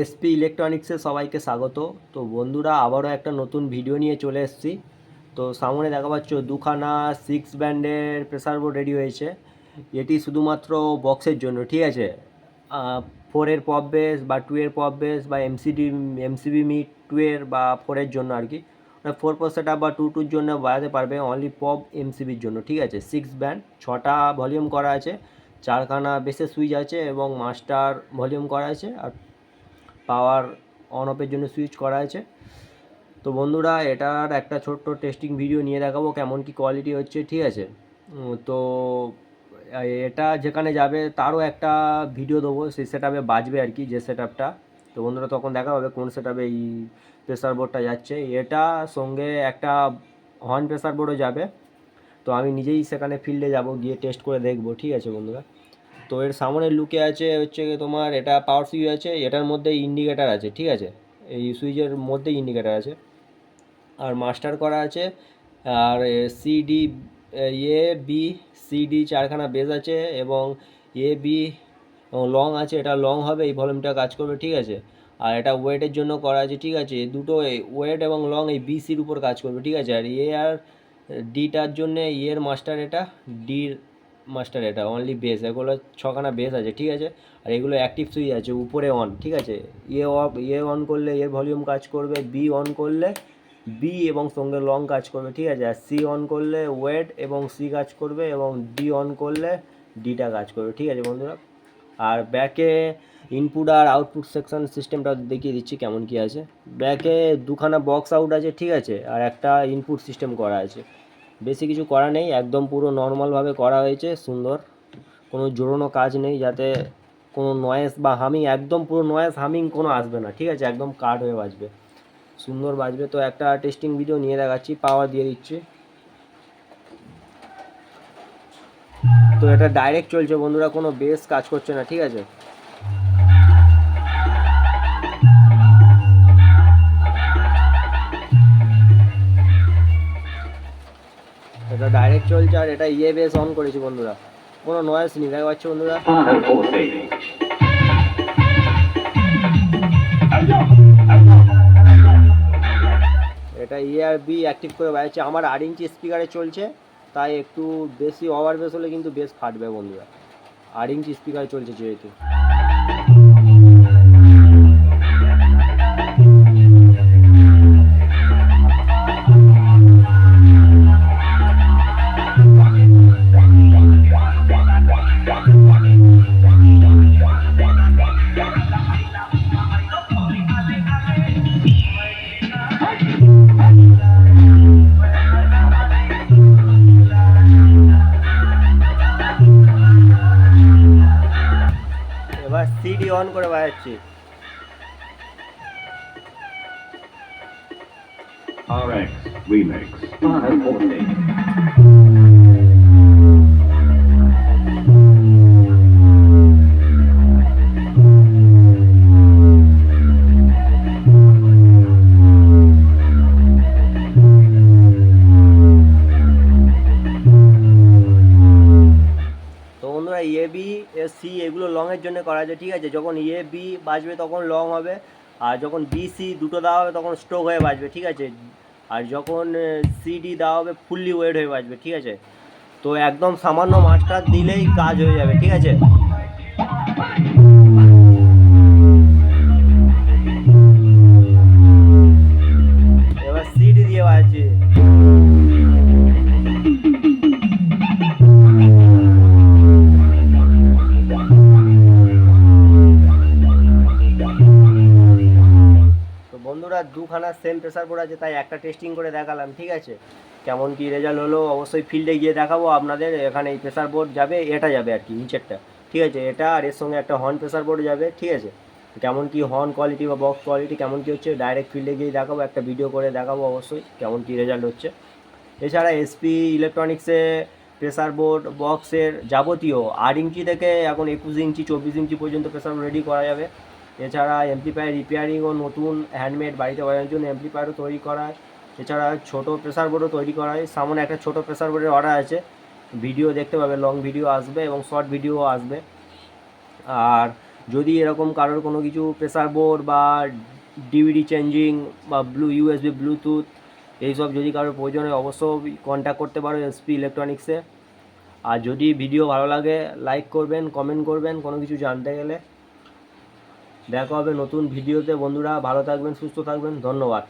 SP ইলেকট্রনিক্সে সবাইকে স্বাগত। তো বন্ধুরা, আবারও একটা নতুন ভিডিও নিয়ে চলে এসেছি। তো সামনে দেখা পাচ্ছ, দুখানা সিক্স ব্যান্ডের প্রেসার বোর্ড রেডি হয়েছে। এটি শুধুমাত্র বক্সের জন্য, ঠিক আছে? ফোরের পপ বেস বা টু এর পপ বেস বা এমসিডি এমসিবি মিট টু এর বা ফোরের জন্য আর কি। ফোর পর সেট বা টু টুর জন্য বাজাতে পারবে অনলি পপ এমসিবির জন্য, ঠিক আছে? সিক্স ব্যান্ড ছটা ভলিউম করা আছে, চারখানা বেসের সুইচ আছে এবং মাস্টার ভলিউম করা আছে। আর পাওয়ার অন অফের জন্য সুইচ করা আছে। তো বন্ধুরা, এটার একটা ছোট্ট টেস্টিং ভিডিও নিয়ে দেখাবো কেমন কি কোয়ালিটি হচ্ছে, ঠিক আছে? তো, এটা যেখানে যাবে তারও একটা ভিডিও দেবো, সেই সেট বাজবে আর কি, যে সেট তো বন্ধুরা, তখন দেখা হবে কোন সেট এই প্রেসার বোর্ডটা যাচ্ছে। এটা সঙ্গে একটা হর্ন প্রেসার বোর্ডও যাবে। তো আমি নিজেই সেখানে ফিল্ডে যাব, গিয়ে টেস্ট করে দেখব, ঠিক আছে বন্ধুরা? তো এর সামনের লুকে আছে হচ্ছে তোমার এটা পাওয়ার সুইচ আছে, এটার মধ্যে ইন্ডিকেটার আছে, ঠিক আছে? এই সুইচের মধ্যে ইন্ডিকেটার আছে। আর মাস্টার করা আছে, আর সিডি এ বি সিডি চারখানা বেস আছে এবং এ বি লং আছে, এটা লং হবে, এই ভলিউমটা কাজ করবে, ঠিক আছে? আর এটা ওয়েটের জন্য করা আছে, ঠিক আছে? দুটো ওয়েট এবং লং এই বিসির উপর কাজ করবে, ঠিক আছে? আর এ আর ডিটার জন্য এর মাস্টার এটা ডির মাস্টার, এটা অনলি বেস এগুলো ছখানা বেস আছে, ঠিক আছে? আর এগুলো অ্যাক্টিভ সুইচ আছে, উপরে অন ঠিক আছে? এ অফ এ অন করলে এর ভলিউম কাজ করবে বি অন করলে বি এবং সঙ্গে লং কাজ করবে, ঠিক আছে? আর সি অন করলে ওয়েট এবং সি কাজ করবে এবং ডি অন করলে ডিটা কাজ করবে, ঠিক আছে বন্ধুরা? আর ব্যাকে ইনপুট আর আউটপুট সেকশন সিস্টেমটা দেখিয়ে দিচ্ছি কেমন কি আছে। ব্যাকে দুখানা বক্স আউট আছে, ঠিক আছে? আর একটা ইনপুট সিস্টেম করা আছে। বেশি কিছু করা নেই, একদম পুরো নর্মালভাবে করা হয়েছে, সুন্দর। কোনো জোড়ানো কাজ নেই যাতে কোনো নয়েস বা হামিং একদম পুরো নয়েস হামিং কোনো আসবে না, ঠিক আছে? একদম কাট হয়ে বাজবে। সুন্দর বাজবে। তো একটা টেস্টিং ভিডিও নিয়ে দেখাচ্ছি পাওয়ার দিয়ে দিচ্ছি। তো এটা ডাইরেক্ট চলছে বন্ধুরা, কোনো বেস কাজ করছে না, ঠিক আছে? এটা ডাইরেক্ট চলছে আর এটা ইয়ে বেস অন করেছি বন্ধুরা। কোনো নয়েস নেই দেখা পাচ্ছ বন্ধুরা? এটা ইয়ার বি অ্যাক্টিভ করে বাজাচ্ছে। আমার আট ইঞ্চি স্পিকারে চলছে, তাই একটু বেশি ওভার বেস হলে কিন্তু বেশ ফাটবে বন্ধুরা। আট ইঞ্চি স্পিকারে চলছে যেহেতু। সিডি অন করে বাজাচ্ছি RX Remix. বি সি এগুলো লংয়ের জন্য করা যায় ঠিক আছে? যখন এ বি বাজবে তখন লং হবে, আর যখন বি সি দুটো দেওয়া হবে তখন স্ট্রোক হয়ে বাজবে, ঠিক আছে? আর যখন সি ডি দেওয়া হবে ফুললি ওয়েট হয়ে বাজবে, ঠিক আছে? তো একদম সামান্য মাছটা দিলেই কাজ হয়ে যাবে, ঠিক আছে? দুখানা সেম প্রেসার বোর্ড আছে, তাই একটা টেস্টিং করে দেখালাম, ঠিক আছে? কেমন কি রেজাল্ট হলো, অবশ্যই ফিল্ডে গিয়ে দেখাবো, আপনাদের এখানে এই প্রেসার বোর্ড যাবে, এটা যাবে আর কি, নিচেরটা, ঠিক আছে? এটা আর এর সঙ্গে একটা হর্ন প্রেসার বোর্ড যাবে, ঠিক আছে? কেমন কি হর্ন কোয়ালিটি বা বক্স কোয়ালিটি কেমন কি হচ্ছে ডাইরেক্ট ফিল্ডে গিয়ে দেখাবো, একটা ভিডিও করে দেখাবো অবশ্যই, কেমন কি রেজাল্ট হচ্ছে। এছাড়া এসপি ইলেকট্রনিক্সে প্রেসার বোর্ড বক্সের যাবতীয়, আট ইঞ্চি থেকে এখন একুশ ইঞ্চি, চব্বিশ ইঞ্চি পর্যন্ত প্রেসার রেডি করা যাবে। এছাড়া এমপ্লিফায়ার রিপেয়ারিং ও নতুন হ্যান্ডমেড বাড়িতে বাজানোর জন্য এমপ্লিফায়ারও তৈরি করা হয়। এছাড়া ছোট প্রেসার বোর্ডও তৈরি করা হয়। সামনে একটা ছোট প্রেসার বোর্ডের অর্ডার আছে। ভিডিও দেখতে পাবে লং ভিডিও আসবে এবং শর্ট ভিডিও আসবে। আর যদি এরকম কারোর কোনো কিছু প্রেসার বোর্ড বা ডিভিডি চেঞ্জিং বা ব্লু ইউএসবি ব্লুটুথ এইসব যদি কারোর প্রয়োজন হয়, অবশ্যই কন্ট্যাক্ট করতে পারো এসপি ইলেকট্রনিক্সে আর যদি ভিডিও ভালো লাগে লাইক করবেন কমেন্ট করবেন, কোনো কিছু জানতে গেলে দেখা হবে নতুন ভিডিওতে। বন্ধুরা ভালো থাকবেন সুস্থ থাকবেন। ধন্যবাদ।